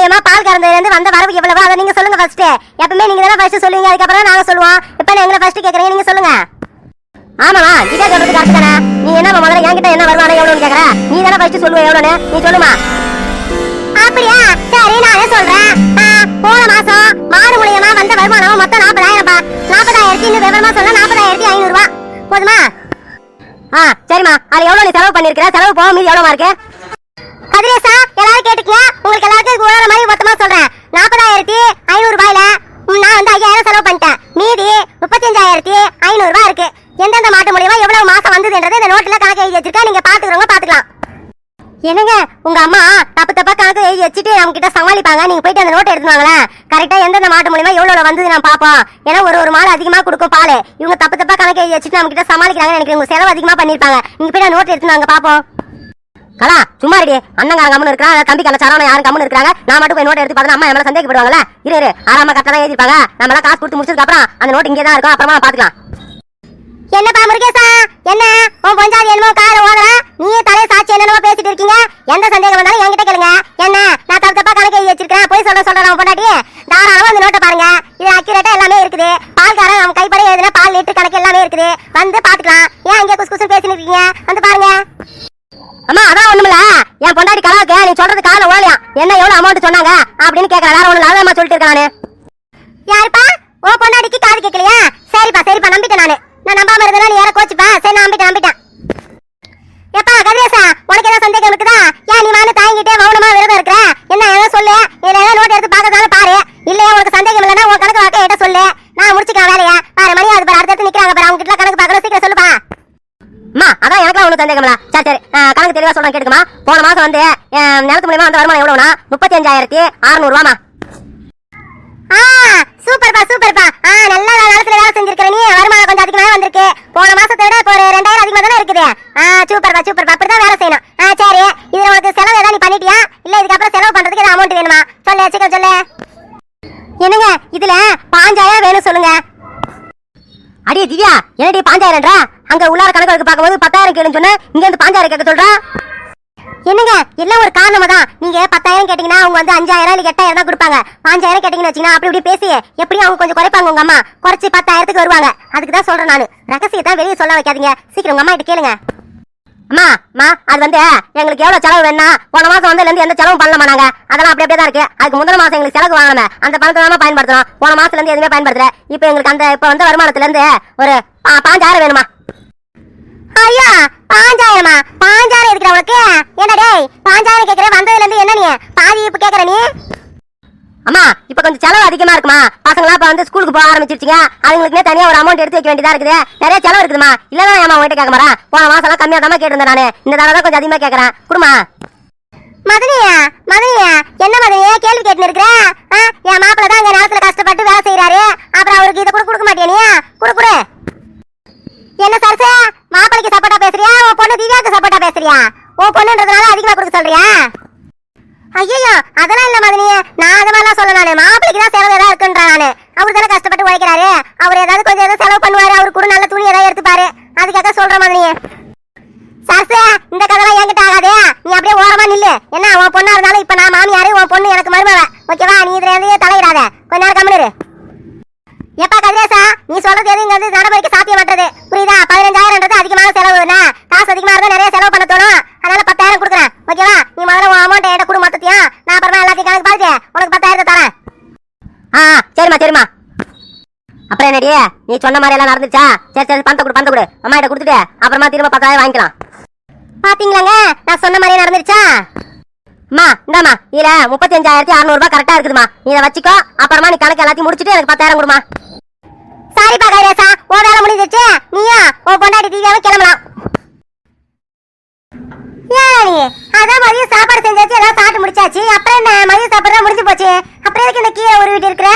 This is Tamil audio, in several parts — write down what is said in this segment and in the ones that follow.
மூலியமா பால் கறந்ததுலேருந்து வந்த வரவு எவ்வளவோ அதை நீங்க சொல்லுங்க ஃபர்ஸ்ட் எப்பவுமே நீங்க தானே ஃபர்ஸ்ட் சொல்லுவீங்க அதுக்கப்புறம் நாங்க சொல்லுவோம். இப்போ எங்களை ஃபர்ஸ்ட் கேக்குறீங்க நீங்க சொல்லுங்க. ஆமாமா இதே சொல்றது கரெக்ட் தானே? நீ என்ன முதல்ல என்கிட்ட என்ன வருமானம் எவ்வளோன்னு கேக்குற? நீ தானே ஃபர்ஸ்ட் சொல்லுவ எவ்வளோன்னு நீ சொல்லுமா? அப்படியா? சரி நானே சொல்றேன். ஆ, போன மாசம் மாடு மூலியமா வந்த வருமானம் மொத்தம் நாற்பதாயிரம்ப்பா நாற்பதாயிரத்தி இன்னும் விவரமா சொல்ல நாற்பதாயிரத்தி ஐநூறு போதுமா? ஆ சரிம்மா. அது எவ்வளோ நீ செலவு பண்ணியிருக்கிற செலவு போக மீதி எவ்வளவு இருக்கு? கதிரேசா எல்லாரும் கேட்டுக்கீங்க. உங்களுக்கு எல்லாருக்கும் உழற மாதிரி மொத்தமா சொல்றேன். நாற்பதாயிரத்தி ஐநூறு ரூபாயில ம், நான் வந்து ஐயாயிரம் செலவு பண்ணிட்டேன். மீதி முப்பத்தஞ்சாயிரத்தி ஐநூறு ரூபாய் இருக்கு. எந்தெந்த மாட்டு மூலியமா எவ்வளவு மாசம் வந்ததுன்றது இந்த நோட்ல கணக்கு எழுதி வச்சிருக்கேன். நீங்க பாத்துக்கிறவங்க பாத்துக்கலாம். என்னங்க உங்க அம்மா தப்பு தப்பா கணக்கு எழுதி வச்சுட்டு நம்ம கிட்ட சமாளிப்பாங்க? நீங்க போயிட்டு அந்த நோட்டை எடுத்துவாங்களேன் கரெக்டா எந்தெந்த மாட்டு மூலியமா எவ்வளவு வந்தது நான் பாப்போம் ஏன்னா ஒரு ஒரு மாடு அதிகமா கொடுக்கும் பால். இவங்க தப்பு தப்பா கணக்கு எழுதி வச்சுட்டு நம்ம கிட்ட சமாளிக்கிறாங்க எனக்கு உங்க செலவு அதிகமா பண்ணிருப்பாங்க. நீங்க போய் நோட்டை எடுத்து வாங்க பாப்போம். கலா சும்மா ரெடி அண்ணங்காரன் கம்முன்னு இருக்கிறான் தம்பி கண்ண சரவணன் யாரும் கம்முன்னு இருக்காங்க நான் மட்டும் போய் நோட் எடுத்து பார்த்தா அம்மா என் சந்தேகப்படுவாங்கல்ல? இரு இரு. ஆறாம கரெக்டா தான் எழுதிருப்பாங்க நம்ம எல்லாம் காசு கொடுத்து முடிச்சதுக்கு அப்புறம் அந்த நோட் இங்கே தான் இருக்கும். அப்புறமா பாத்துக்கலாம் என்னப்பா முருகேசா? என்ன? உன் பொஞ்சாதி என்னமோ கார ஓடுற நீ தலைய சாட்சி என்னென்னமோ பேசிட்டு இருக்கீங்க. எந்த சந்தேகம் வந்தாலும் என்கிட்ட கேளுங்க. என்ன? நான் தப்பு தப்பா கணக்கு எழுதி வச்சிருக்கேன் போய் சொல்ல சொல்றேன் உன் பொண்டாட்டி தாராளமா அந்த நோட்டை பாருங்க. இது அக்யூரேட்டா எல்லாமே இருக்குது. பால்காரன் நம்ம கைப்பட எழுதுன பால் லிட்டர் கணக்கு எல்லாமே இருக்குது. வந்து பாத்துக்கலாம் ஏன் அங்கே குசு குசு பேசிட்டு இருக்கீங்க? வந்து பாருங்க. அம்மா அதான் ஒண்ணுமில்ல. என் பொண்டாட்டி கலாவுக்கு நீ சொல்றது கால ஓலையா என்ன எவ்வளவு அமௌண்ட் சொன்னாங்க? அப்படின்னு கேட்கற வேற ஒண்ணு லாபமா சொல்லிட்டு இருக்கானு யாருப்பா? ஓ பொண்டாட்டிக்கு காது கேட்கலையா சரிப்பா சரிப்பா நம்பிட்டேன் நானு நான் நம்பாம இருந்தா நீ யார கோச்சுப்பா சரி நான் நம்பிட்டேன் நம்பிட்டேன் எப்பா கதிரேசா உனக்கு ஏதாவது சந்தேகம் இருக்குதா ஏன் நீ வந்து தாங்கிட்டே மௌனமா விரதம் இருக்கிற என்ன ஏதாவது சொல்லு இதுல ஏதாவது நோட் எடுத்து பார்க்கறதாலும் பாரு இல்லையா உனக்கு சந்தேகம் இல்லைன்னா உன் கணக்கு வாக்க என்கிட்ட சொல்லு நான் முடிச்சுக்கலாம் வேலையா பாரு மணி அது பாரு அடுத்தடுத்து நிக்கிறாங்க பாரு அவங்க கிட்ட கணக்கு பார்க்கணும் சீக்கிரம் சொல்லுப்பா அம்மா அதான் எனக்குலாம் ஒன்றும் சந்தேகமில்ல சரி சரி ஆ, கணக்கு தெளிவாக சொல்றேன் கேட்டுக்கமா போன மாசம் வந்து என் நிலத்து மூலியமா வந்த வருமானம் எவ்வளவுனா முப்பத்தி அறுநூறுவாமா ஆ சூப்பர்ப்பா சூப்பர்ப்பா. ஆ நல்லா நிலத்துல வேலை செஞ்சிருக்கிற நீ. வருமானம் கொஞ்சம் அதிகமாக வந்திருக்கு. போன மாசத்தை விட இப்போ ஒரு ரெண்டாயிரம் அதிகமாக தானே இருக்குது. ஆ சூப்பர்ப்பா சூப்பர்ப்பா. அப்படிதான் வேலை செய்யணும். ஆ சரி. இதுல உனக்கு செலவு ஏதாவது நீ பண்ணிட்டியா? இல்ல இதுக்கப்புறம் செலவு பண்றதுக்கு ஏதாவது அமௌண்ட் வேணுமா? சொல்லு சீக்கிரம் சொல்லு. என்னங்க இதுல பாஞ்சாயிரம் வேணும் சொல்லுங்க. அடியே திவ்யா என்னடி பாஞ்சாயிரம்ன்றா? அங்க உள்ளார கணக்கு பார்க்கும்போது பத்தாயிரம் கேளுன்னு சொன்ன இங்க இருந்து பாஞ்சாயிரம் கேட்க சொல்றா? என்னங்க? எல்லாம் ஒரு காரணமா தான் நீங்க பத்தாயிரம் கேட்டீங்கன்னா அவங்க வந்து அஞ்சாயிரம் இல்ல எட்டாயிரம் தான் கொடுப்பாங்க. பாஞ்சாயிரம் கேட்டீங்கன்னு வச்சீங்கன்னா அப்படி இப்படி பேசி எப்படியும் அவங்க கொஞ்சம் குறைப்பாங்க உங்க அம்மா. குறைச்சி பத்தாயிரத்துக்கு வருவாங்க. அதுக்கு தான் சொல்றேன் நானு. ரகசியத்தை வெளியே சொல்ல வைக்காதீங்க. சீக்கிரம் உங்க அம்மா கிட்ட கேளுங்க. அம்மா அம்மா அது வந்து எங்களுக்கு எவ்வளவு செலவு வேணா போன மாசம் வந்து இருந்து எந்த செலவும் பண்ணலாமா நாங்க அதெல்லாம் அப்படி அப்படியே தான் இருக்கு. அதுக்கு முந்தின மாசம் எங்களுக்கு செலவு வாங்கணுமே அந்த பணத்தை தான் பயன்படுத்துறோம். போன மாசத்துல இருந்து எதுவுமே பயன்படுத்தல. இப்போ எங்களுக்கு அந்த இப்போ வந்து வருமானத்துல இருந்து ஒரு பாஞ்சாயிரம் வேணுமா? ஐயா பாஞ்சாயிரமா பாஞ்சாயிரம் இருக்கிற உனக்கு? என்ன டேய் பாஞ்சாயிரம் கேக்குற வந்ததுல இருந்து என்ன நீ? பாதி இப்ப கேக்குற நீ? அம்மா இப்ப கொஞ்சம் செலவு அதிகமா இருக்குமா? பசங்களா இப்ப வந்து ஸ்கூலுக்கு போக ஆரம்பிச்சிருச்சுங்க. அதுங்களுக்குனே தனியா ஒரு அமௌண்ட் எடுத்து வைக்க வேண்டியதா இருக்குது. நிறைய செலவு இருக்குதுமா? இல்லதான் ஏமா உங்ககிட்ட கேட்க மாறா போன மாசம் எல்லாம் கம்மியா தான் கேட்டிருந்தேன் நானு. இந்த தடவை தான் கொஞ்சம் அதிகமா கேக்குறேன். குடுமா மதனியா மதனியா என்ன மதனியா கேள்வி கேட்டு இருக்கிறேன் என் மாப்பிள்ள தான் அங்க நேரத்துல கஷ்டப்பட்டு வேலை செய்யறாரு அப்புறம் அவருக்கு இதை கூட கொடுக்க மாட்டியா நீ குடு குடு என்ன சரசு மாப்பிளைக்கு சப்போர்ட்டா பேசுறியா உன் பொண்ணு திவ்யாக்கு சப்போர்ட்டா பேசுறியா உன் பொண்ணுன்றதுனால அதிகமா கொடுக்க சொல்றியா ஐயோ அதெல்லாம் இல்ல மதனி நான் அது மாதிரிலாம் சொல்ல நானு மாப்பிளைக்கு தான் செலவு ஏதாவது இருக்குன்ற நானு அவர் தானே கஷ்டப்பட்டு உழைக்கிறாரு அவர் ஏதாவது கொஞ்சம் ஏதாவது செலவு பண்ணுவாரு அவர் கூட நல்ல துணி ஏதாவது எடுத்துப்பாரு அதுக்காக சொல்ற மதனி சரசு இந்த கதைலாம் என்கிட்ட ஆகாதே நீ அப்படியே ஓரமா நில்லு என்ன உன் பொண்ணா இருந்தாலும் இப்ப நான் மாமியாரு உன் பொண்ணு எனக்கு மருமவ ஓகேவா நீ இதுல எதையும் தலையிடாத கொஞ்ச நேரம் கம்முனு எப்பா கதிரேசா நீ சொல்றது எது? இங்க வந்து நடைமுறைக்கு சாத்தியமற்றது புரியுதா? பதினஞ்சாயிரம்ன்றது அதிகமான செலவு. என்ன? காசு அதிகமா இருந்தா நிறைய செலவு பண்ண தோணும். அதனால பத்தாயிரம் கொடுக்குறேன். ஓகேவா நீ முதல்ல உன் அமௌண்ட் என்கிட்ட கொடு மொத்தத்தையும். நான் அப்புறமா எல்லாத்தையும் கணக்கு பார்த்து உனக்கு பத்தாயிரத்தை தரேன். ஆ சரிம்மா சரிம்மா. அப்புறம் என்னடி? நீ சொன்ன மாதிரி எல்லாம் நடந்துச்சா? சரி சரி பணத்தை கொடு பணத்தை கொடு. அம்மா கிட்ட கொடுத்துட்டு அப்புறமா திரும்ப பத்தாயிரம் வாங்கிக்கலாம். பாத்தீங்களாங்க? நான் சொன்ன மாதிரியே நடந்துருச்சா? அம்மா இந்தாமா இதுல முப்பத்தி அஞ்சாயிரத்தி அறுநூறு ரூபாய் கரெக்டா இருக்குதுமா இதை வச்சுக்கோ அப்புறமா நீ கணக்கு எல்லாத்தையும் முடிச்சிட்டு எனக்கு பத்தாயிரம் கொடுமா சாரிப்பா கைரேசா ஓ வேலை முடிஞ்சிச்சு நீயா உன் பொண்டாட்டி தீவியாவும் கிளம்பலாம். ஏன் நீ அதான் மதியம் சாப்பாடு செஞ்சாச்சு எல்லாம் சாப்பிட்டு முடிச்சாச்சு. அப்புறம் என்ன? மதியம் சாப்பாடு முடிஞ்சு போச்சு. அப்புறம் எதுக்கு இந்த ஒரு வீடு இருக்கிற?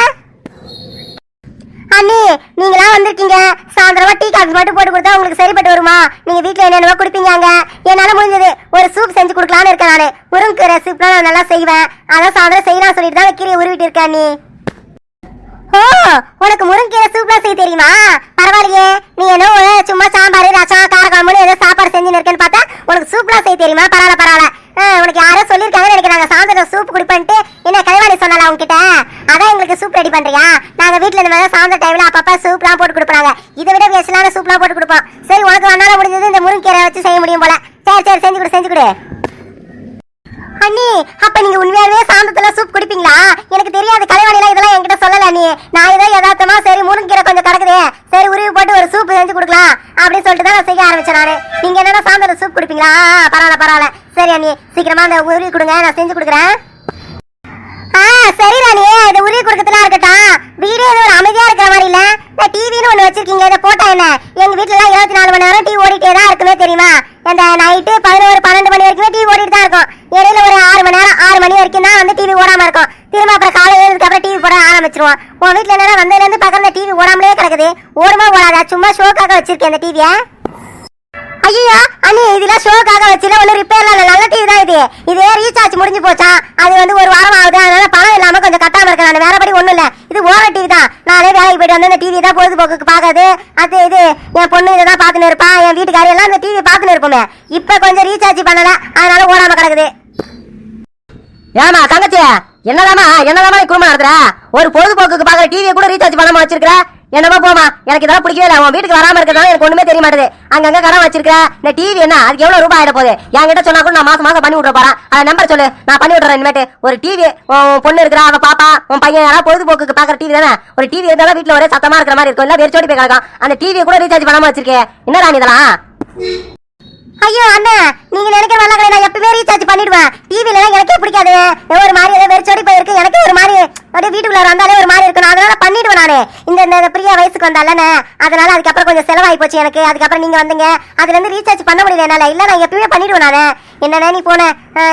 அண்ணி நீங்களா வந்திருக்கீங்க. சாயந்தரமா டீ காஃபி மட்டும் போட்டு கொடுத்தா உங்களுக்கு சரிப்பட்டு வருமா? நீங்க வீட்டுல என்னென்னவோ குடிப்பீங்க அங்க என்னால முடிஞ்சது ஒரு சூப் செஞ்சு கொடுக்கலான்னு இருக்கேன் நானு. முருங்கீரை சூப்லாம் நான் நல்லா செய்வேன். அதான் சாயந்தரம் செய்யலாம் சொல்லிட்டு தான் கீரையை உருவிட்டு இருக்கேன் அண்ணி. ஓ உனக்கு முருங்கீரை சூப்லாம் செய்ய தெரியுமா? பரவாயில்லையே. நீ என்ன சும்மா சாம்பார் ரசம் காரக்குழம்புன்னு ஏதோ சாப்பாடு செஞ்சுன்னு இருக்கேன்னு பார்த்தா உனக்கு சூப்லாம் செய்ய தெரியுமா? பரவாயில்ல பரவாயில்ல. உனக்கு யாரோ சொல்லியிருக்காங்க நினைக்கிறாங்க. சாயந்தரம் சூப் குடிப்பேன்ட்டு என்ன கல்வாணி சொன்னால உங்ககிட்ட அதான் எங்களுக்கு சூப் ரெடி பண்றியா? நாங்க வீட்டுல இந்த மாதிரி சாயந்தர டைம்ல அப்பப்ப சூப்லாம் போட்டு கொடுப்பாங்க. இதை விட வேஸ்டான சூப்லாம் போட்டு கொடுப்போம். சரி உனக்கு வந்தாலும் முடிஞ்சது இந்த முருங்கீரை வச்சு செய்ய முடியும் போல. சரி சரி செஞ்சு கொடு செஞ்சு கொடு. அண்ணி அப்ப நீங்க உண்மையாவே சாந்தத்துல சூப் குடிப்பீங்களா? எனக்கு தெரியாது கலைவாணிலாம் இதெல்லாம் என்கிட்ட சொல்லல நீ நான் ஏதோ யதார்த்தமா சரி முருங்கீரை கொஞ்சம் கிடக்குது சரி உருவி போட்டு ஒரு சூப் செஞ்சு கொடுக்கலாம். அப்படின்னு சொல்லிட்டு தான் நான் செய்ய ஆரம்பிச்சேன் நானு. நீங்க என்னன்னா சாந்தத்துல சூப் குடிப்பீங்களா? ஆ, பரவாயில்ல பரவாயில்ல. சரி அண்ணி சீக்கிரமா அந்த உருவி கொடுங்க. நான் செஞ்சு கொடுக்குறேன். ஆ சரி ராணி. இந்த உருவி கொடுக்கறதுலாம் இருக்கட்டும். வீடே ஏதோ ஒரு அமைதியா இருக்கிற மாதிரி இல்ல. இந்த டிவின்னு ஒண்ணு வச்சிருக்கீங்க. இதை போட்டா என்ன? எங்க வீட்டுல எல்லாம் இருபத்தி நாலு மணி நேரம் டிவி ஓடிட்டே தான் இருக்குமே தெரியுமா? இந்த நைட்டு பதினோரு பன்னெண்டு மணி வரைக்குமே டிவி ஓடிட்டு தான் இருக்கும். இடையில ஒரு ஆறு மணி நேரம் ஆறு மணி வரைக்கும் தான் வந்து டிவி ஓடாம இருக்கும். திரும்ப அப்புறம் காலை ஏழுக்கு அப்புறம் டிவி போட ஆரம்பிச்சிருவோம். உன் வீட்டுல என்னன்னா வந்ததுல இருந்து பக்கத்துல டிவி ஓடாமலே கிடக்குது. ஓடுமா ஓடாதா? சும்மா ஷோக்காக வச்சிருக்கேன் இந்த டிவியை. ஐயோ அண்ணி இதெல்லாம் ஷோக்காக வச்சுல ஒன்றும் ரிப்பேர் இல்லை. நல்ல டிவி தான் இது. இதே ரீசார்ஜ் முடிஞ்சு போச்சா? அது வந்து ஒரு வாரம் ஆகுது. அதனால பணம் இல்லாமல் கொஞ்சம் கட்டாமல் இருக்கேன் நான் வேறபடி ஒன்றும் இல்லை. இது ஓவர் டிவி தான். நானே வேலைக்கு போயிட்டு வந்து அந்த டிவி தான் பொழுதுபோக்குக்கு பார்க்காது அது இது என் பொண்ணு இதை தான் பார்த்துன்னு இருப்பா. என் வீட்டுக்காரி எல்லாம் அந்த டிவி பார்த்துன்னு இருப்போமே. இப்போ கொஞ்சம் ரீசார்ஜ் பண்ணலை. அதனால ஓடாம கிடக்குது. ஏமா தங்கச்சி என்னதாமா என்னதாமா குடும்பம் நடத்துற? ஒரு பொழுதுபோக்குக்கு பார்க்குற டிவியை கூட ரீசார்ஜ் பண்ணாமல் வச்சிருக்க என்னமா போமா எனக்கு இதெல்லாம் பிடிக்கவே இல்லை. அவன் வீட்டுக்கு வராம இருக்கிறதால எனக்கு ஒண்ணுமே தெரிய மாட்டேது அங்கங்க கடன் வச்சிருக்க இந்த டிவி என்ன? அதுக்கு எவ்வளவு ரூபாய் ஆயிட போகுது? என்கிட்ட சொன்னா கூட நான் மாசம் மாசம் பண்ணி விட்ற போறேன். அதை நம்பர் சொல்லு. நான் பண்ணி விட்றேன் இனிமேட்டு. ஒரு டிவி உன் பொண்ணு இருக்கிறா அவன் பாப்பா உன் பையன் யாராவது பொழுதுபோக்குக்கு பாக்குற டிவி தானே? ஒரு டிவி இருந்தாலும் வீட்டுல ஒரே சத்தமா இருக்கிற மாதிரி இருக்கும். இல்ல வெறிச்சோடி போய் கிடக்கும் அந்த டிவியை கூட ரீசார்ஜ் பண்ணாம வச்சிருக்கேன் என்னடா நீ இதெல்லாம்? ஐயோ அண்ணா நீங்க நினைக்கிற நல்லா நான் எப்பவே ரீசார்ஜ் பண்ணிடுவேன். டிவில எனக்கே பிடிக்காது. ஒரு மாதிரி ஏதோ வெறிச்சோடி போயிருக்கு. எனக்கு ஒரு மாதிரி அப்படியே வீட்டுக்குள்ள வந்தாலே ஒரு மாதிரி இருக்கணும். அதனால பண்ணிடுவேன் நானு. இந்த இந்த பிரியா வயசுக்கு வந்தாலண்ணே அதனால அதுக்கப்புறம் கொஞ்சம் செலவாகி போச்சு எனக்கு. அதுக்கப்புறம் நீங்க வந்தீங்க. அதுல இருந்து ரீசார்ஜ் பண்ண முடியல என்னால. இல்ல நான் எப்பவே பண்ணிடுவேன் நானு. என்னன்னா நீ போன.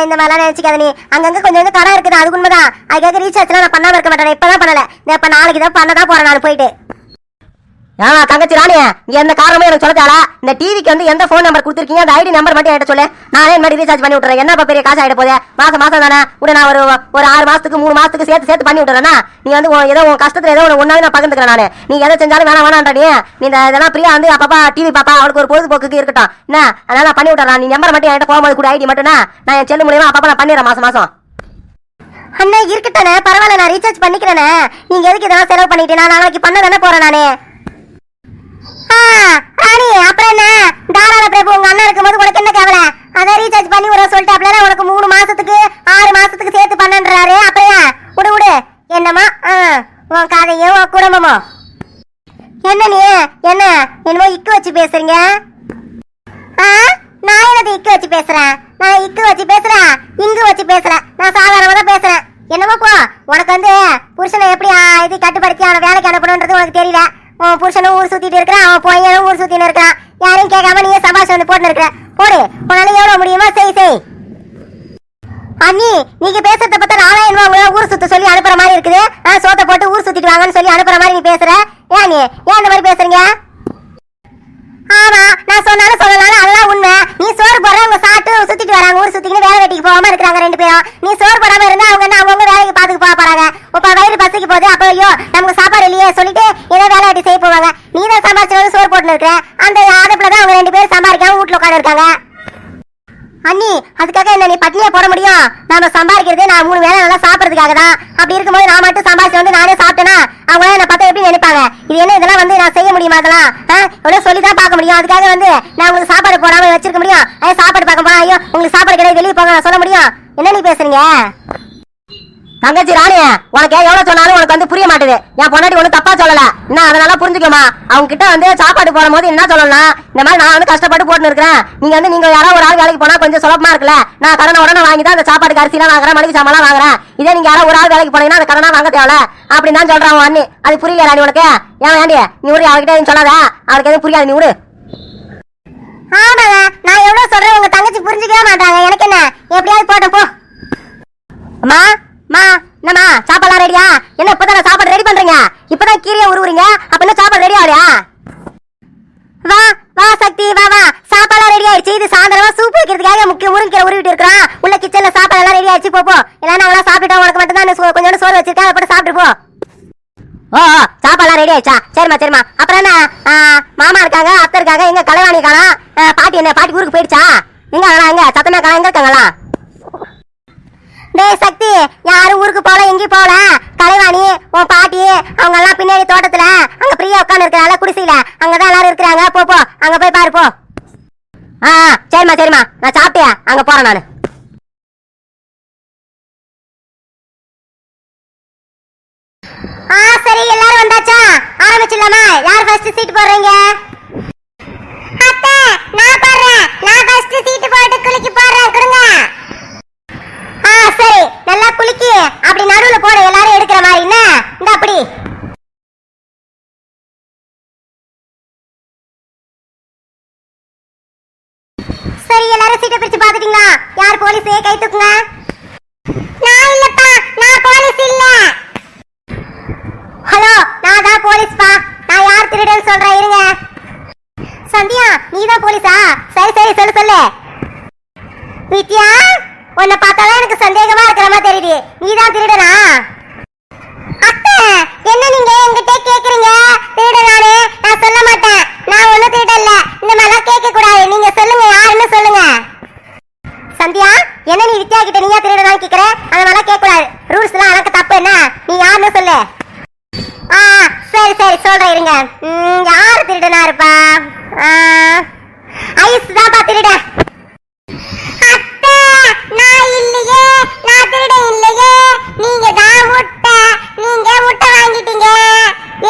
இந்த மாதிரிலாம் நினைச்சிக்காத நீ. அங்கங்க கொஞ்சம் வந்து கடை இருக்குது. அது உண்மைதான். அதுக்காக ரீசார்ஜ்லாம் நான் பண்ணாம இருக்க மாட்டேன். இப்பதான் பண்ணல. இப்ப நாளைக்கு தான் பண்ணதான் போறேன் நான் போயிட்டு. ஆமா தங்கச்சி ராணி நீ எந்த காரணமும் எனக்கு சொல்ல இந்த டிவிக்கு வந்து எந்த ஃபோன் நம்பர் கொடுத்துருக்கீங்க? அந்த ஐடி நம்பர் மட்டும் என்கிட்ட சொல்லு. நானே மாதிரி ரீசார்ஜ் பண்ணி விட்டுறேன். என்ன பெரிய காசு ஆயிட போதே மாசம் மாசம் தானே? உடனே நான் ஒரு ஒரு ஆறு மாசத்துக்கு மூணு மாசத்துக்கு சேர்த்து சேர்த்து பண்ணி விட்டுறேன்னா நீ வந்து உன் ஏதோ உன் கஷ்டத்துல ஏதோ ஒன்று ஒன்னாவே நான் பகிர்ந்துக்கிறேன் நானு. நீ எதை செஞ்சாலும் வேணாம் வேணாம்டா நீ. நீ இந்த இதெல்லாம் பிரியா வந்து அப்பப்பா டிவி பாப்பா அவளுக்கு ஒரு பொழுதுபோக்குக்கு இருக்கட்டும். என்ன? அதனால நான் பண்ணி விட்டுறேன். நீ நம்பர் மட்டும் என்கிட்ட போகும்போது கூட ஐடி மட்டும் நான் என் செல்லு மூலியமா அப்பப்பா நான் பண்ணிடுறேன் மாசம் மாசம். அண்ணா இருக்கட்டானே பரவாயில்ல நான் ரீசார்ஜ் பண்ணிக்கிறேனே நீங்க எதுக்கு இதெல்லாம் செலவு பண்ணிட்டு நான் நாளைக்கு பண்ண தானே போறேன் நானே. அப்புறம் என்ன? தாராள பிரபு உங்க அண்ணன் இருக்கும்போது உனக்கு என்ன கவலை? அதை ரீசார்ஜ் பண்ணி விட சொல்லிட்டு அப்படியே உனக்கு மூணு மாசத்துக்கு ஆறு மாசத்துக்கு சேர்த்து பண்ணன்றாரு. அப்படியா விடு விடு. என்னம்மா? ஆ, உன் கதையும் உன் குடும்பமும். என்ன நீ? என்ன? என்னமோ இக்கு வச்சு பேசுறீங்க? ஆ நான் என்னது இக்கு வச்சு பேசுறேன்? நான் இக்கு வச்சு பேசுறேன் இங்கு வச்சு பேசுறேன் நான் சாதாரணமா தான் பேசுறேன். என்னமோ போ. உனக்கு வந்து புருஷனை எப்படி இது கட்டுப்படுத்தி அவனை வேலைக்கு அனுப்பணுன்றது உனக்கு தெரியல. உன் புருஷனும் ஊர் சுத்திட்டு இருக்கிறான் அவன் பையனும் ஊர் சுத்தின்னு இருக்கிறான். யாரையும் கேட்காம நீயே சபாஷ் வந்து போட்டுன்னு இருக்கிற. போடு உன்னால எவ்வளவு முடியுமோ செய் செய். அண்ணி நீங்க பேசுறத பார்த்தா நாலாயிரம் என்ன உங்களை ஊர் சுத்த சொல்லி அனுப்புற மாதிரி இருக்குது. நான் சோத்தை போட்டு ஊர் சுத்திட்டு வாங்கன்னு சொல்லி அனுப்புற மாதிரி நீ பேசுற. ஏன் நீ ஏன் இந்த மாதிரி பேசுறீங்க? ஆமா நான் சொன்னாலும் சொல்லனாலும் அதெல்லாம் உண்மை. நீ சோறு போடுறவங்க சாப்பிட்டு சுத்திட்டு வராங்க ஊர் சுத்திக்கிட்டு வேலை வெட்டிக்கு போகாம இருக்கிறாங்க ரெண்டு பேரும். நீ சோறு போடாம இருந்தா அவங்க என்ன அவங்க வேலைக்கு பாத்துக்கு போக போறாங்க. முப்பது வயிறு பசிக்கு போகுது அப்ப ஐயோ நமக்கு சாப்பாடு இல்லையே சொல்லிட்டு ஏதோ வேலை வெட்டி செய்ய போவாங்க. நீ தான் சம்பாதிச்சு சோறு போட்டு இருக்கிற? அந்த ஆதப்புல தான் அவங்க ரெண்டு பேரும் சம்பாதிக்காம வீட்டுல உட்காந்து இருக்காங்க அண்ணி அதுக்காக என்ன நீ பட்னியா போட முடியும்? நாம சம்பாதிக்கிறது நான் மூணு வேலை நல்லா சாப்பிடுறதுக்காக தான். அப்படி இருக்கும்போது நான் மட்டும் சம்பாதிச்சு வந்து நானே சாப்பிட்டேனா? அவங்க என்ன பார்த்தா எப்படி நினைப்பாங்க? இது என்ன இதெல்லாம் வந்து நான் செய்ய முடியுமா அதெல்லாம்? ஆ? எவ்வளவு சொல்லி தான் பார்க்க முடியும். அதுக்காக வந்து நான் உங்களுக்கு சாப்பாடு போடாம வச்சிருக்க முடியும். சாப்பாடு பார்க்க போனா ஐயோ உங்களுக்கு சாப்பாடு கிடையாது வெளியே போங்க நான் சொல்ல முடியும். என்ன நீ பேசுறீங்க? தங்கச்சி ராணி உனக்கு எவ்வளவு சொன்னாலும் உனக்கு வந்து புரிய மாட்டேது. என் பொண்டாட்டி ஒன்றும் தப்பா சொல்லல. என்ன அதனால புரிஞ்சுக்கோமா. அவங்க கிட்ட வந்து சாப்பாடு போடும்போது என்ன சொல்லலாம் இந்த மாதிரி நான் வந்து கஷ்டப்பட்டு போட்டு இருக்கிறேன். நீங்க வந்து நீங்க யாராவது ஒரு ஆள் வேலைக்கு போனா கொஞ்சம் சுலபமா இருக்குல்ல. நான் கடனை உடனே வாங்கி தான் அந்த சாப்பாட்டுக்கு அரிசிலாம் வாங்குறேன் மளிகை சாமான் வாங்குறேன். இதே நீங்க யாராவது ஒரு ஆள் வேலைக்கு போனீங்கன்னா அந்த கடனா வாங்க தேவையில்ல. அப்படின்னு தான் சொல்றான் அண்ணி. அது புரியல ராணி உனக்கு? ஏன் வேண்டி நீ விடு அவகிட்ட எதுவும் சொல்லாத? அவளுக்கு எதுவும் புரியாது நீ விடு ஆமாங்க. நான் எவ்வளவு சொல்றேன் உங்க தங்கச்சி புரிஞ்சுக்கவே மாட்டாங்க. எனக்கு என்ன? எப்படியாவது போட்டோம் போ. அம்மா அம்மா என்னம்மா சாப்பாடுலாம் ரெடியா என்ன இப்பதான் சாப்பாடு ரெடி பண்றீங்க? இப்பதான் கீரையை உருவுறீங்க? அப்ப என்ன சாப்பாடு ரெடி ஆகலையா? வா வா சக்தி வா வா. சாப்பாடு ரெடி ஆயிடுச்சு. இது சாயந்தரமா சூப் வைக்கிறதுக்காக முக்கிய முருங்கீரை உருவிட்டு இருக்கிறோம். உள்ள கிச்சன்ல சாப்பாடு எல்லாம் ரெடி ஆயிடுச்சு. போ போ. இல்லைன்னா நாங்களாம் சாப்பிட்டுட்டோம் உனக்கு மட்டும் தான் கொஞ்சோண்டு சோறு வச்சிருக்கேன். அதை போட்டு சாப்பிட்டு போ. ஓ சாப்பாடுலாம் ரெடி ஆயிடுச்சா? சரிம்மா சரிம்மா. அப்புறம் என்ன? ஆ, மாமா இருக்காங்க அத்தை இருக்காங்க. எங்க கலைவாணி இருக்காங்க பாட்டி என்ன பாட்டி ஊருக்கு போயிடுச்சா? எங்க அவங்களா எங்க சத்தமே காணோம், எங்க இருக்காங்களா? டேய் சக்தி யாரும் ஊருக்கு போல எங்கேயும் போல? கலைவாணி உன் பாட்டி அவங்க எல்லாம் பின்னாடி தோட்டத்துல அங்க பிரியா உட்காந்து இருக்கிறாங்க குடிசையில. அங்கதான் எல்லாரும் இருக்கிறாங்க. போ போ. அங்க போய் பாரு போ. ஆ சரிம்மா சரிம்மா. நான் சாப்பிட்டியா அங்க போறேன் நானு. ஆ சரி எல்லாரும் வந்தாச்சா? ஆரம்பிச்சிடலாமா? யார் ஃபர்ஸ்ட் சீட் போடுறீங்க? அத்தை நான் போடுறேன். நான் ஃபர்ஸ்ட் சீட் போட்டு குளிக்க போடுறேன். கொடுங்க. சரி. நல்லா குலுக்கி அப்படி நடுவுல போட எல்லாரும் எடுக்கிற மாதிரி. என்ன? இந்த அப்படி சரி எல்லாரும் சீட்டை பிரிச்சு பாத்துட்டீங்களா யார் போலீஸ்? கை தூக்குங்க. நான் இல்லப்பா நான் போலீஸ் இல்ல ஹலோ நான் தான் போலீஸ்ப்பா நான் யார் திருடன் சொல்றேன் இருங்க சந்தியா நீ தான் போலீஸா சரி சரி சொல்லு சொல்லு வித்யா உன்னை பார்த்தாதான் எனக்கு சந்தேகமா இருக்கிற மாதிரி தெரியுது நீ தான் திருடனா அத்தை என்ன நீங்க என்கிட்ட கேக்குறீங்க திருடனானு நான் சொல்ல மாட்டேன் நான் ஒண்ணும் திருடல இந்த மாதிரிலாம் கேட்க கூடாது நீங்க சொல்லுங்க யாருன்னு சொல்லுங்க சந்தியா என்ன நீ வித்யா கிட்ட நீயா திருடனான்னு கேக்குற அந்த மாதிரிலாம் கேட்க கூடாது ரூல்ஸ் எல்லாம் எனக்கு தப்பு என்ன நீ யாருன்னு சொல்லு ஆ சரி சரி சொல்றேன் இருங்க. யாரு யார் திருடனா இருப்பா? ஐஸ் தான்ப்பா திருட. நான் நான் தான் முட்டை. முட்டை வாங்கிட்டீங்க.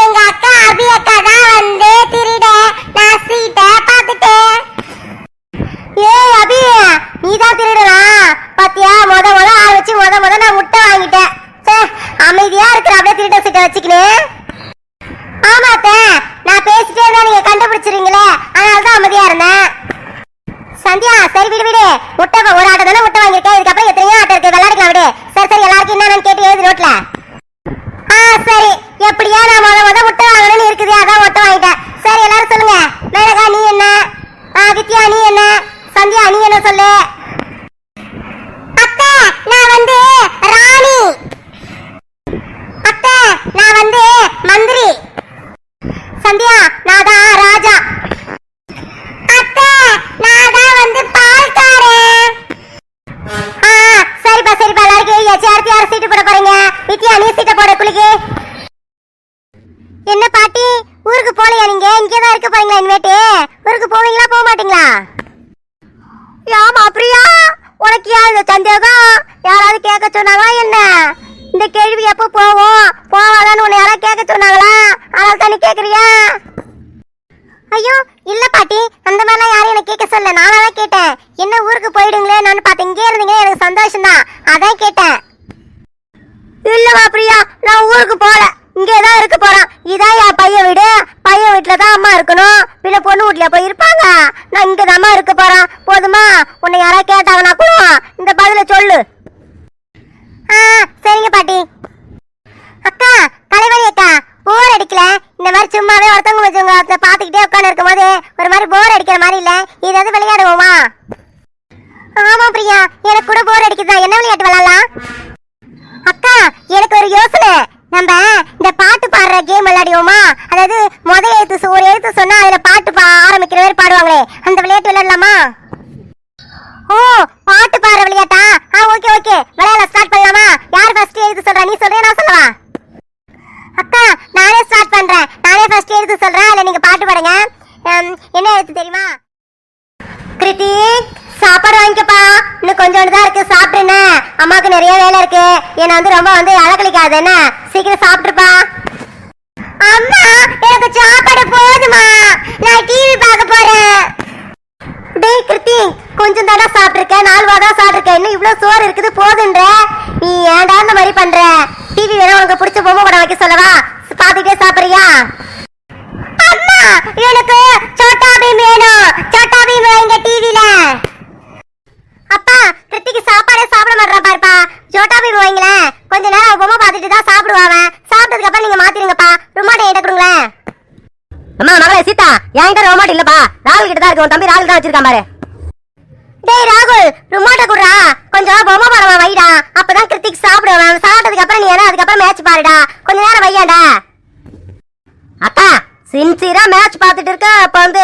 எங்க அக்கா அக்கா தான் வந்து திருட. நான் பார்த்துட்டேன். ஏய் பாத்தியா முத முத ஆள் வச்சு முத முத நான் முட்டை வாங்கிட்டேன். அமைதியா இருக்கிற அப்படியே திருட சீட்டை வச்சுக்கினே ஆமா அத்தை நான் பேசிட்டே இருந்தா நீங்க கண்டுபிடிச்சிருங்களே அதனால தான் அமைதியா இருந்தேன் சந்தியா சரி விடு விடு. முட்டை ஒரு ஆட்டை தானே முட்டை வாங்கியிருக்கேன். இதுக்கப்புறம் எத்தனையோ ஆட்டை இருக்கு. விளையாடுக்கலாம் விடு. சரி சரி எல்லாருக்கும் என்னன்னு கேட்டு எழுதி நோட்ல. ஆ சரி. எப்படியா நான் முத முத முட்டை வாங்கணும்னு இருக்குது. அதான் முட்டை வாங்கிட்டேன். சரி எல்லாரும் சொல்லுங்க. மேனகா நீ என்ன? ஆ வித்யா நீ என்ன? சந்தியா நீ என்ன சொல்லு அத்தை நான் வந்து ராணி அத்தை நான் வந்து மந்திரி சந்தியா நான் தான் ராஜா அத்தை நான் தான் வந்து பால்காரன் ஆ சரிப்பா சரிப்பா எல்லாருக்கும் எழுதியாச்சு அடுத்து யார் சீட்டு போட போறீங்க வித்யா நீ சீட்டை போட குளிக்கு என்ன பாட்டி ஊருக்கு போலையா நீங்க இங்கே தான் இருக்க போறீங்களா இனிமேட்டு ஊருக்கு போவீங்களா போக மாட்டீங்களா ஏமா பிரியா உனக்கு ஏன் இந்த சந்தேகம் யாராவது கேட்க சொன்னாங்களா என்ன இந்த கேள்வி எப்போ போவோம் போவாதான்னு உன்னை யாராவது கேட்க சொன்னாங்களா அதனால தானே கேக்குறியா ஐயோ இல்ல பாட்டி அந்த மாதிரிலாம் யாரும் நானாக தான் கேட்டேன். என்ன ஊருக்கு போயிடுங்களே நான் பார்த்தேன் இங்கே இருந்தீங்க எனக்கு சந்தோஷம் தான் அதான் கேட்டேன். இல்லைவா பிரியா நான் ஊருக்கு போகல. இங்கே தான் இருக்க போகிறேன் இதான் என் பையன் வீடு. பையன் வீட்டில் தான் அம்மா இருக்கணும். பின்ன பொண்ணு வீட்டில் போய் இருப்பாங்க. நான் இங்கே தான் இருக்க போகிறேன் போதுமா? உன்னை யாராவது கேட்டாங்கன்னா கூட இந்த பதிலை சொல்லு. ஆ சரிங்க பாட்டி. அக்கா கலைவாணி அக்கா. போர் அடிக்கல. இந்த மாதிரி சும்மாவே ஒருத்தவங்க வச்சவங்க பார்த்துக்கிட்டே உட்காந்து இருக்கும்போது ஒரு மாதிரி போர் அடிக்கிற மாதிரி இல்ல. ஏதாவது விளையாடுவோமா? ஆமா பிரியா எனக்கு கூட போர் அடிக்குதா என்ன விளையாட்டு விளையாடலாம் அக்கா எனக்கு ஒரு யோசனை. நம்ம இந்த பாட்டு பாடுற கேம் விளையாடுவோமா? அதாவது முத எழுத்து ஒரு எழுத்து சொன்னா அதுல பாட்டு பா ஆரம்பிக்கிற மாதிரி பாடுவாங்களே. அந்த விளையாட்டு விளையாடலாமா? ஓ பாட்டு பாடுற விளையாட்டா? ஆ ஓகே ஓகே விளையாட ஸ்டார்ட் பண்ணலாமா? யார் ஃபர்ஸ்ட் எழுத்து சொல்றா? நீ சொல்றியா நான் சொல்லவா? அக்கா நானே ஸ்டார்ட் பண்றேன். நானே ஃபர்ஸ்ட் எடுத்து சொல்றேன் இல்ல நீங்க பாட்டு பாடுங்க. என்ன எடுத்து தெரியுமா? கிருத்திக் சாப்பாடு வாங்கிக்கப்பா. இன்னும் கொஞ்சோண்டு தான் இருக்கு சாப்பிடுன்னு. அம்மாவுக்கு நிறைய வேலை இருக்கு. என்னை வந்து ரொம்ப வந்து அழகழிக்காது என்ன? சீக்கிரம் சாப்பிட்டுப்பா அம்மா எனக்கு சாப்பாடு போதுமா நான் டிவி பார்க்க போறேன். டேய் கிருத்தி கொஞ்சம் தானே சாப்பிட்டுருக்க. நாலு வாதான் சாப்பிட்டுருக்க. இன்னும் இவ்வளோ சோறு இருக்குது போதுன்ற. நீ ஏன்டா இந்த மாதிரி பண்ற? டிவி வேணும் உனக்கு பிடிச்ச பொம்மை படம் வைக்க சொல்லவா? பாத்துட்டே சாப்பிடுறியா? அம்மா எனக்கு சோட்டா பீம் வேணும். சோட்டா பீம் வைங்க டிவில. அப்பா கிருத்திக்கு சாப்பாடே சாப்பிட மாட்டேன் பாருப்பா. சோட்டா பீம் வைங்களேன் கொஞ்ச நேரம் பொம்மை பார்த்துட்டு தான் சாப்பிடுவாங்க சாப்பிட்டதுக்கு அப்புறம் நீங்க மாத்திருங்கப்பா. ருமாட்டை எடுக்க கொடுங்களேன். அம்மா மகளே சீதா என்கிட்ட ரோமாட் இல்லப்பா. ராகுல் கிட்ட தான் இருக்கு. உன் தம்பி ராகுல் தான் வச்சிருக்கான் பாரு. டேய் ராகுல் ரிமோட்டை குடுறா. கொஞ்சம் பொம்மை படமா வைடா. அப்பதான் கிருத்திக் சாப்பிடுவேன் சாப்பிட்டதுக்கு அப்புறம் நீ என்ன? அதுக்கப்புறம் மேட்ச் பாருடா. கொஞ்ச நேரம் வையாடா அப்பா சின்சியரா மேட்ச் பார்த்துட்டு இருக்க அப்ப வந்து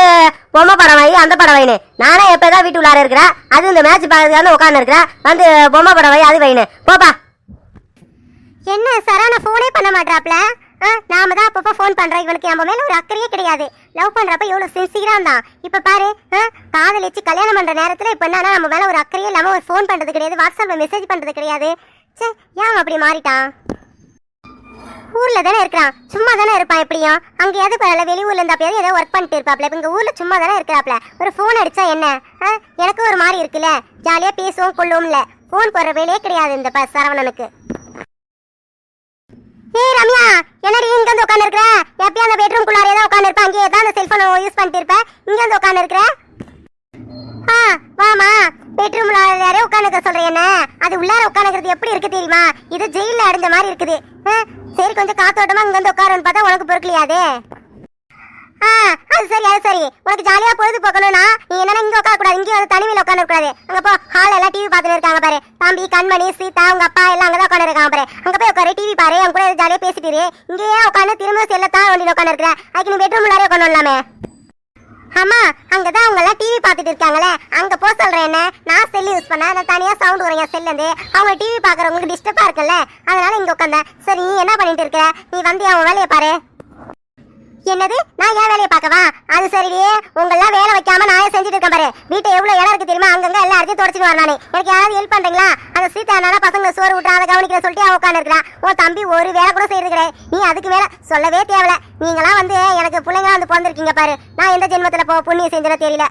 பொம்மை படம் வை அந்த படம் வைனு நானே எப்பதான் வீட்டு உள்ளார இருக்கிறேன் அது இந்த மேட்ச் பார்க்கறதுக்கு உட்காந்து இருக்கிறேன் வந்து பொம்மை படம் வை அது வைனு போப்பா. என்ன சரான ஃபோனே பண்ண மாட்டாப்ல நாம தான் அப்பப்போ ஃபோன் பண்றோம். இவனுக்கு நம்ம மேல ஒரு அக்கறையே கிடையாது. லவ் பண்றப்ப எவ்வளவு சின்சியரா இருந்தான். இப்ப பாரு ஆ, காதலிச்சு கல்யாணம் பண்ற நேரத்துல இப்ப என்னன்னா நம்ம மேல ஒரு அக்கறையே இல்லாம ஒரு ஃபோன் பண்றது கிடையாது. வாட்ஸ்அப்ல மெசேஜ் பண்றது கிடையாது. ச்சே ஏன் அப்படி மாறிட்டான்? ஊர்ல தானே இருக்கிறான். சும்மா தானே இருப்பான் எப்படியும்? அங்கேயாவது பரவாயில்ல வெளியூர்ல இருந்தாப்பயாவது ஏதோ ஒர்க் பண்ணிட்டு இருப்பாப்ல. இங்க ஊர்ல சும்மா தானே இருக்கிறாப்ல. ஒரு ஃபோன் அடிச்சா என்ன? எனக்கு ஒரு மாதிரி இருக்குல்ல? ஜாலியா பேசுவோம் கொள்ளுவோம்ல ஃபோன் போடுற வேலையே கிடையாது இந்த சரவணனுக்கு. ஏய் ரம்யா என்னடி இங்க வந்து உட்கார்ந்து இருக்கற எப்பயும் அந்த பெட்ரூம் குள்ளாரே தான் உட்கார்ந்து இருப்ப அங்கேயே தான் அந்த செல்போன் யூஸ் பண்ணிட்டு இருப்ப. இங்க வந்து உட்கார்ந்து இருக்கற ஆ வாமா பெட்ரூம் குள்ளாரே உட்கார்ந்து சொல்றேன் என்ன? அது உள்ளார உட்கார்ந்துக்கிறது எப்படி இருக்கு தெரியுமா? இது ஜெயில அடைஞ்ச மாதிரி இருக்குது. சரி கொஞ்சம் காத்தோட்டமா இங்க வந்து உட்காரன்னு பார்த்தா உனக்கு பொறுக்கலையாதே. அது சரி அது சரி. உனக்கு ஜாலியா பொழுது போக்கணும்னா நீ என்னன்னா இங்க உட்கார கூடாது இங்கே வந்து தனிமையில உட்கார கூடாது அங்க போ ஹால் எல்லாம் டிவி பார்த்துட்டு இருக்காங்க பாரு. தம்பி கண்மணி சீதா உங்க அப்பா எல்லாம் அங்கதான் உட்காந்து இருக்காங்க பாரு. அங்க போய் உட்காரு டிவி பாரு. அவங்க கூட ஜாலியா பேசிட்டு இங்கேயே உட்காந்து திரும்ப செல்லத்தான் வண்டியில உட்காந்து இருக்கிற அதுக்கு நீ பெட்ரூம் உள்ளாரே உட்காந்து வரலாமே. ஆமா அங்கதான் அவங்க எல்லாம் டிவி பார்த்துட்டு இருக்காங்களே. அங்க போ சொல்றேன் என்ன? நான் செல்லு யூஸ் பண்ண நான் தனியா சவுண்ட் வரும் என் செல்ல இருந்து. அவங்க டிவி பாக்குறவங்களுக்கு டிஸ்டர்பா இருக்குல்ல. அதனால இங்க உட்காந்தேன் சரி நீ என்ன பண்ணிட்டு இருக்க? நீ வந்து அவன் வேலையை பாரு. என்னது? நான் ஏன் வேலையை பார்க்கவா? அது சரிடியே உங்கெல்லாம் வேலை வைக்காம நான் செஞ்சுட்டு இருக்கேன் பாரு. வீட்டை எவ்வளவு இடம் இருக்கு தெரியுமா? அங்கங்க எல்லாம் அடிச்சு தொடச்சிட்டு நான். எனக்கு யாராவது ஹெல்ப் பண்றீங்களா? அந்த சீதா பசங்களை சோறு விட்டு அதை கவனிக்கிற சொல்லிட்டு அவன் உட்காந்துருக்கிறான் உன் தம்பி ஒரு வேலை கூட செய்யறது நீ அதுக்கு மேல சொல்லவே தேவையில்ல. நீங்களாம் வந்து எனக்கு பிள்ளைங்க வந்து பிறந்திருக்கீங்க பாரு. நான் எந்த ஜென்மத்துல போ புண்ணியம் செஞ்சதோ தெரியல.